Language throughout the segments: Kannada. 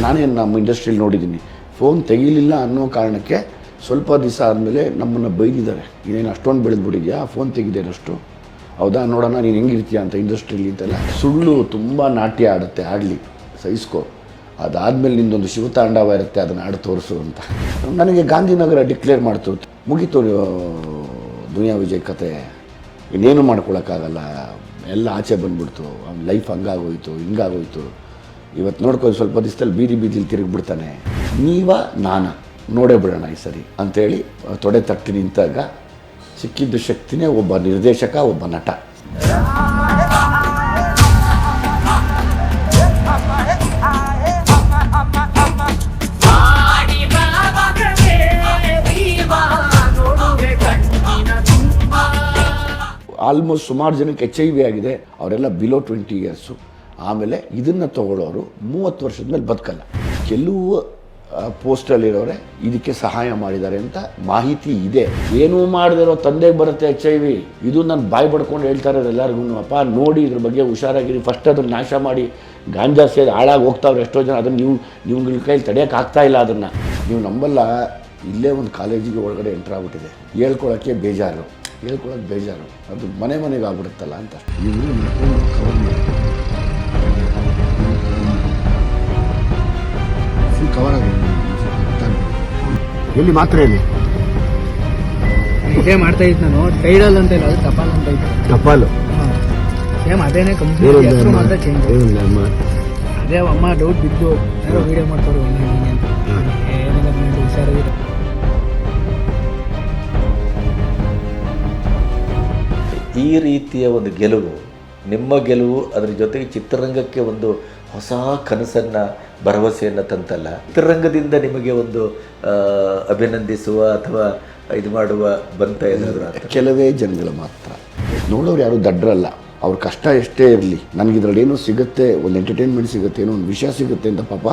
ನಾನೇ ನಮ್ಮ ಇಂಡಸ್ಟ್ರಿಯಲ್ಲಿ ನೋಡಿದ್ದೀನಿ. ಫೋನ್ ತೆಗೀಲಿಲ್ಲ ಅನ್ನೋ ಕಾರಣಕ್ಕೆ ಸ್ವಲ್ಪ ದಿವಸ ಆದಮೇಲೆ ನಮ್ಮನ್ನು ಬೈದಿದ್ದಾರೆ. ಇನ್ನೇನು ಅಷ್ಟೊಂದು ಬೆಳೆದ್ಬಿಟ್ಟಿದ್ಯಾ? ಫೋನ್ ತೆಗಿದೇನಷ್ಟು ಹೌದಾ? ನೋಡೋಣ, ನೀನು ಹೆಂಗಿರ್ತೀಯ ಅಂತ ಇಂಡಸ್ಟ್ರಿಲಿ ಅಂತೆಲ್ಲ ಸುಳ್ಳು ತುಂಬ ನಾಟ್ಯ ಆಡುತ್ತೆ ಆಡಲಿ ಸಹಿಸ್ಕೋ ಅದಾದಮೇಲೆ ನಿಂದೊಂದು ಶಿವತಾಂಡವ ಇರುತ್ತೆ, ಅದನ್ನು ಆಡಿ ತೋರಿಸು ಅಂತ. ನನಗೆ ಗಾಂಧಿನಗರ ಡಿಕ್ಲೇರ್ ಮಾಡ್ತು. ಮುಗಿತು ದುನಿಯಾ ವಿಜಯ್ ಕತೆ. ಇನ್ನೇನು ಮಾಡ್ಕೊಳಕ್ಕಾಗಲ್ಲ. ಎಲ್ಲ ಆಚೆ ಬಂದ್ಬಿಡ್ತು. ಅವ್ನ ಲೈಫ್ ಹಂಗಾಗೋಯ್ತು, ಹಿಂಗಾಗೋಯ್ತು. ಇವತ್ತು ನೋಡ್ಕೊಂಡು ಸ್ವಲ್ಪ ದಿವಸದಲ್ಲಿ ಬೀದಿ ಬೀದಿಲಿ ತಿರುಗಿಬಿಡ್ತಾನೆ. ನೀವ, ನಾನ. ನೋಡೇ ಬಿಡೋಣ ಈ ಸರಿ ಅಂತೇಳಿ ತೊಡೆ ತಟ್ಟಿ ನಿಂತಾಗ ಸಿಕ್ಕಿದ್ದು ಶಕ್ತಿನೇ ಒಬ್ಬ ನಿರ್ದೇಶಕ, ಒಬ್ಬ ನಟ. ಆಲ್ಮೋಸ್ಟ್ ಸುಮಾರು ಜನಕ್ಕೆ ಎಚ್ ಐ ವಿ ಆಗಿದೆ. ಅವರೆಲ್ಲ ಬಿಲೋ ಟ್ವೆಂಟಿ ಇಯರ್ಸು ಆಮೇಲೆ ಇದನ್ನು ತಗೊಳ್ಳೋರು ಮೂವತ್ತು ವರ್ಷದ ಮೇಲೆ ಬದುಕಲ್ಲ. ಕೆಲವು ಪೋಸ್ಟಲ್ಲಿರೋರೆ ಇದಕ್ಕೆ ಸಹಾಯ ಮಾಡಿದ್ದಾರೆ ಅಂತ ಮಾಹಿತಿ ಇದೆ. ಏನೂ ಮಾಡದಿರೋ ತಂದೆಗೆ ಬರುತ್ತೆ ಎಚ್ ಐ ವಿ ಇದು ನಾನು ಬಾಯಿ ಬಡ್ಕೊಂಡು ಹೇಳ್ತಾ ಇರೋದು ಎಲ್ಲರಿಗೂ ಅಪ್ಪ, ನೋಡಿ ಇದ್ರ ಬಗ್ಗೆ ಹುಷಾರಾಗಿರಿ. ಫಸ್ಟ್ ಅದನ್ನು ನಾಶ ಮಾಡಿ. ಗಾಂಜಾ ಸೇರಿ ಹಾಳಾಗಿ ಹೋಗ್ತಾವ್ರೆ ಎಷ್ಟೋ ಜನ. ಅದನ್ನು ನೀವು, ನಿಮ್ಗಳ ಕೈಲಿ ತಡೆಯೋಕೆ ಆಗ್ತಾ ಇಲ್ಲ ಅದನ್ನು. ನೀವು ನಂಬಲ್ಲ, ಇಲ್ಲೇ ಒಂದು ಕಾಲೇಜಿಗೆ ಒಳಗಡೆ ಎಂಟ್ರ್ ಆಗ್ಬಿಟ್ಟಿದೆ. ಹೇಳ್ಕೊಳಕ್ಕೆ ಬೇಜಾರು. ಹೇಳ್ಕೊಳಕ್ಕೆ ಬೇಜಾರು. ಅದು ಮನೆ ಮನೆಗೆ ಆಗ್ಬಿಡುತ್ತಲ್ಲ ಅಂತ. ಕವರ್ ಎಲ್ಲಿ ಮಾತ್ರ ಇಲ್ಲಿ ಇದೇ ಮಾಡ್ತಾ ಇದ್ ನಾನು. ಟೈಡಲ್ ಅಂತ ಇಲ್ಲ ಅದು ಟಪಾಲ್ ಅಂತ ಇತ್ತು ಟಪಾಲು? ಸೇಮ್ ಅದೇನೆ ಕಂಪ್ನಿ ಹೆಸರು ಮಾತ್ರ ಚೇಂಜ್ ಅದೇ ಅಮ್ಮ ಡೌಟ್ ಬಿದ್ದು ಯಾರೋ ವಿಡಿಯೋ ಮಾಡ್ತಾರೆ ಏನಿಲ್ಲ ಬಿಡು, ಈ ರೀತಿಯ ಒಂದು ಗೆಲುವು ನಿಮ್ಮ ಗೆಲುವು ಅದರ ಜೊತೆಗೆ ಚಿತ್ರರಂಗಕ್ಕೆ ಒಂದು ಹೊಸ ಕನಸನ್ನು, ಭರವಸೆಯನ್ನು ತಂತಲ್ಲ? ಚಿತ್ರರಂಗದಿಂದ ನಿಮಗೆ ಒಂದು ಅಭಿನಂದಿಸುವ ಅಥವಾ ಇದು ಮಾಡುವ ಬಂತ ಏನಾದರೂ ಕೆಲವೇ ಜನಗಳು ಮಾತ್ರ. ನೋಡೋರು ಯಾರು ದಡ್ಡರಲ್ಲ ಅವ್ರ ಕಷ್ಟ ಎಷ್ಟೇ ಇರಲಿ. ನನಗೆ ಇದರಲ್ಲಿ ಏನೋ ಸಿಗುತ್ತೆ, ಒಂದು ಎಂಟರ್ಟೈನ್ಮೆಂಟ್ ಸಿಗುತ್ತೆ, ಏನೋ ಒಂದು ವಿಷಯ ಸಿಗುತ್ತೆ ಅಂತ ಪಾಪ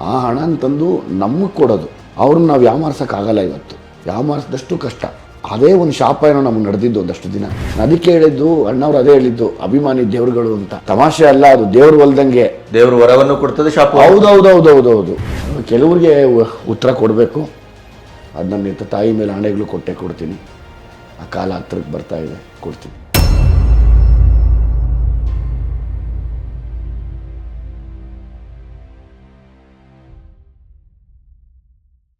ಆ ಹಣ ತಂದು ನಮಗೆ ಕೊಡೋದು. ಅವ್ರನ್ನ ನಾವು ಯಾಮಾರ್ಸೋಕ್ಕಾಗಲ್ಲ ಇವತ್ತು. ಯಾಮಾರಿಸಿದಷ್ಟು ಕಷ್ಟ. ಅದೇ ಒಂದು ಶಾಪ ಏನೋ ನಮ್ಗೆ ನಡೆದಿದ್ದು ಒಂದಷ್ಟು ದಿನ. ಅದಕ್ಕೆ ಹೇಳಿದ್ದು ಅಣ್ಣವ್ರು ಅದೇ ಹೇಳಿದ್ದು ಅಭಿಮಾನಿ ದೇವ್ರುಗಳು ಅಂತ. ತಮಾಷೆ ಅಲ್ಲ ಅದು ದೇವ್ರು ಹೊಲ್ದಂಗೆ ದೇವ್ರ ವರವನ್ನು ಕೊಡ್ತದೆ ಶಾಪ ಹೌದೌದೌದೌದೌದು. ಕೆಲವ್ರಿಗೆ ಉತ್ತರ ಕೊಡಬೇಕು. ಅದು ನನ್ನ ತಾಯಿ ಮೇಲೆ ಆಣೆಗಳು ಕೊಟ್ಟೆ ಕೊಡ್ತೀನಿ. ಆ ಕಾಲ ಹತ್ರಕ್ಕೆ ಬರ್ತಾ ಇದೆ ಕೊಡ್ತೀನಿ.